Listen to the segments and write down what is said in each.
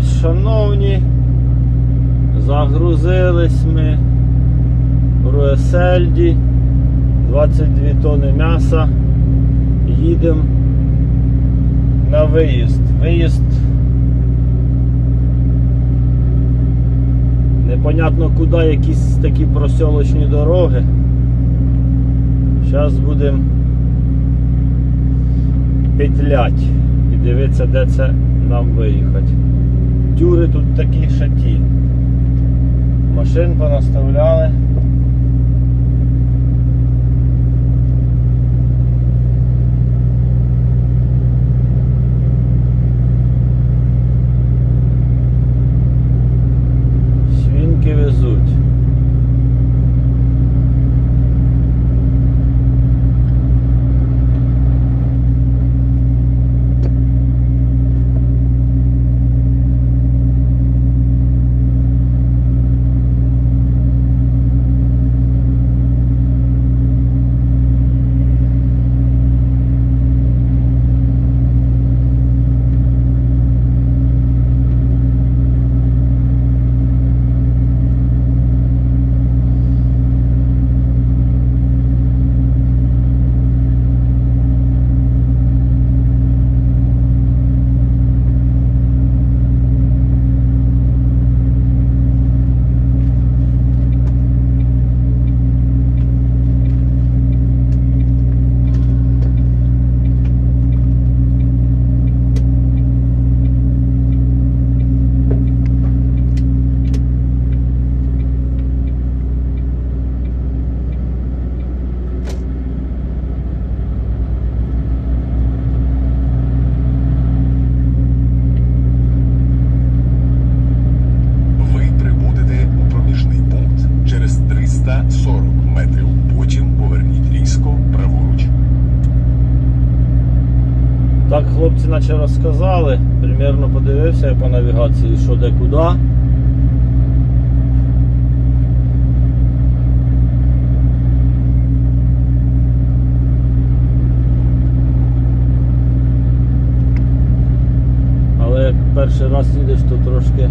Вас, шановні. Загрузились ми в Руесельді. 22 тони м'яса. Їдемо на виїзд. Виїзд. Непонятно куди якісь такі просьолочні дороги. Зараз будемо петлять і дивитися, де це нам виїхати. Тюри тут такі шаті. Машин понаставляли. Свінки везуть. Ви прибудете у проміжний пункт через 340 метрів. Потім поверніть різко праворуч. Так хлопці наче розказали, примірно подивився я по навігації, що де куди. Але як перший раз їдеш, то трошки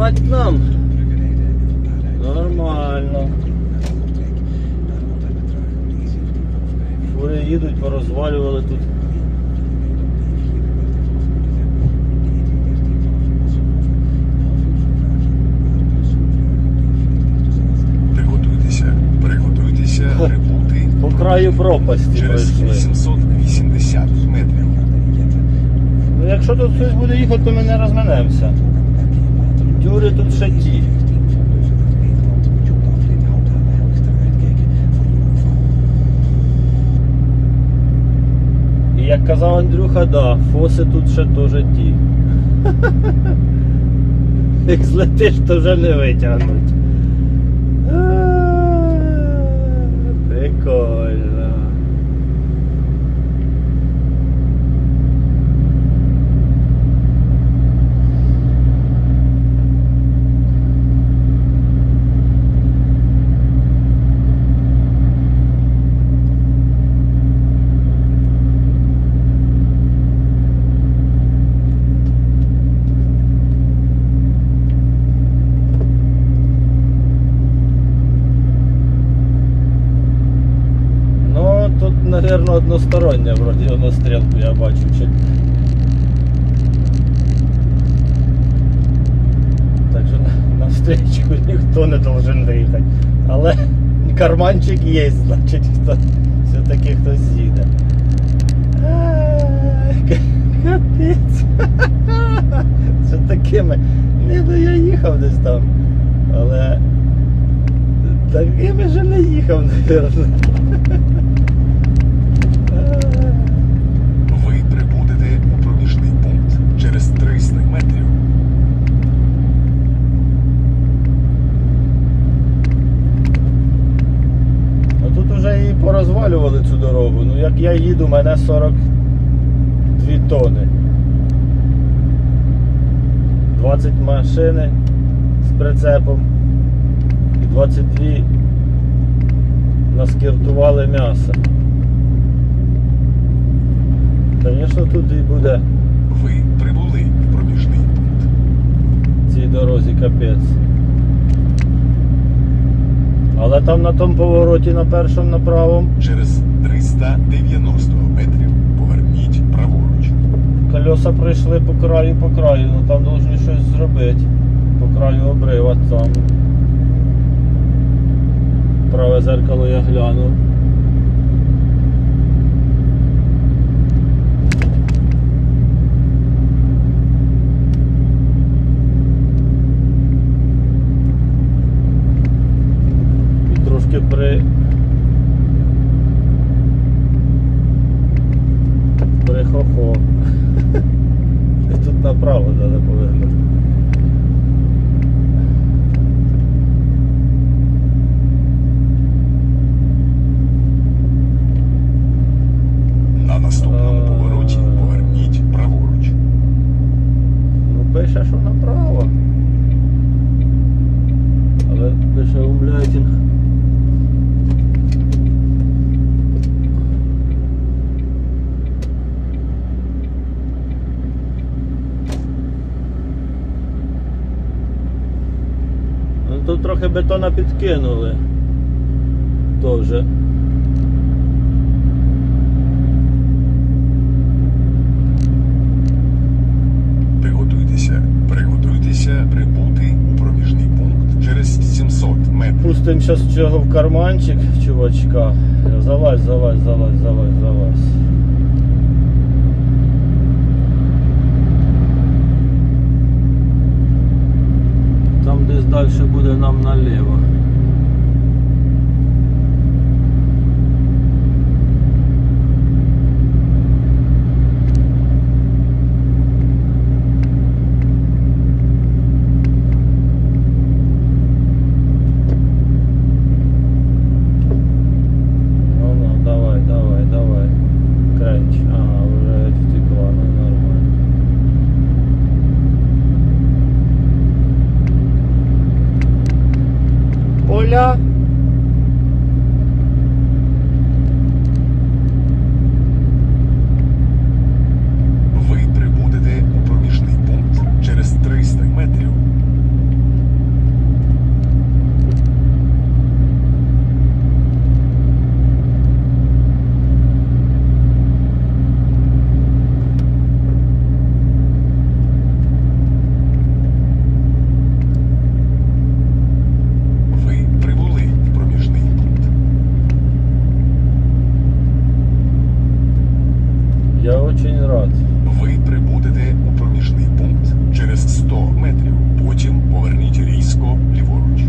E17 vanaf Nijmegen. Фури їдуть, порозвалювали тут. Приготуйтеся, приготуйтеся прибути По краю пропасті через пройшли. 880 метрів. Ну якщо тут хтось буде їхати, то ми не розминемося. Тюри тут ще ті. І як казав Андрюха, да, фоси тут ще теж ті. Як злетиш, то вже не витягнуть. Прикольно. Ну, тут, наверное, одностороння вроді на стрілку я бачу. Чи... Так що на, на встречку ніхто не должен виїхати. Але карманчик є, значить хто, все-таки хтось ка- Капець. Це такими. Не, ну я їхав десь там. Але такими же не їхав, мабуть. Ви прибудете у проміжний пункт через 300 метрів. Порозвалювали цю дорогу. Ну як я їду, у мене 42 тони. 20 машини з прицепом і 22 наскіртували м'ясо. Звісно, тут і буде Ви прибули в проміжний пункт. цій дорозі капець. Але там на тому повороті на першому направому Через 390 метрів поверніть праворуч. колеса пройшли по краю, по краю, ну там повинні щось зробити. По краю обрива там. Праве зеркало я глянув. При. Прихохо. І тут направо треба повернути. На наступному повороті поверніть праворуч. Ну, пише, що направо. Але пише умляйтінг. Тут трохи бетона підкинули. Тоже. Приготуйтеся, приготуйтеся прибути у проміжний пункт через 700 метрів. Пустим зараз цього в карманчик, чувачка. Залазь, залазь, залазь, залазь, залазь. Там десь далі буде нам наліво. Ну, ну, давай, давай, давай. Кренч. Ага, вже втекла, ну нормально. Поля. Ви прибудете у проміжний пункт через 300 метрів. Ви прибули в проміжний пункт. Я очень рад. Ви прибудете у проміжний пункт через 100 метрів. Потім поверніть різко ліворуч.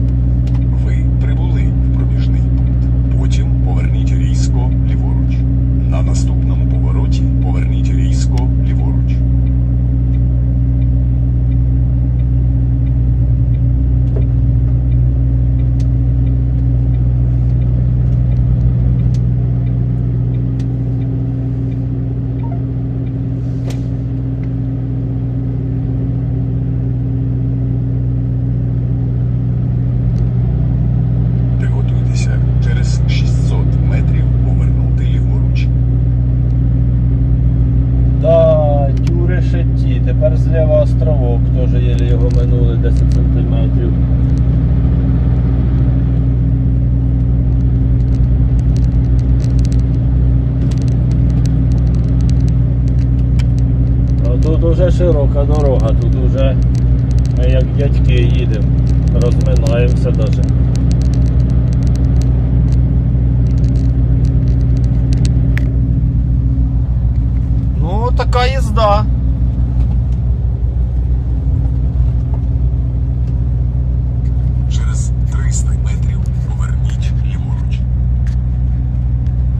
Ви прибули в проміжний пункт. Потім поверніть різко ліворуч. На наступному повороті поверніть різко ліворуч. Приготуйтеся через 600 метрів повернути ліворуч. Да, тюри ще ті. Тепер зліва островок, теж єлі його минули 10 сантиметрів. А тут уже широка дорога, тут уже ми як дядьки їдемо, розминаємося даже. Ну, така їзда.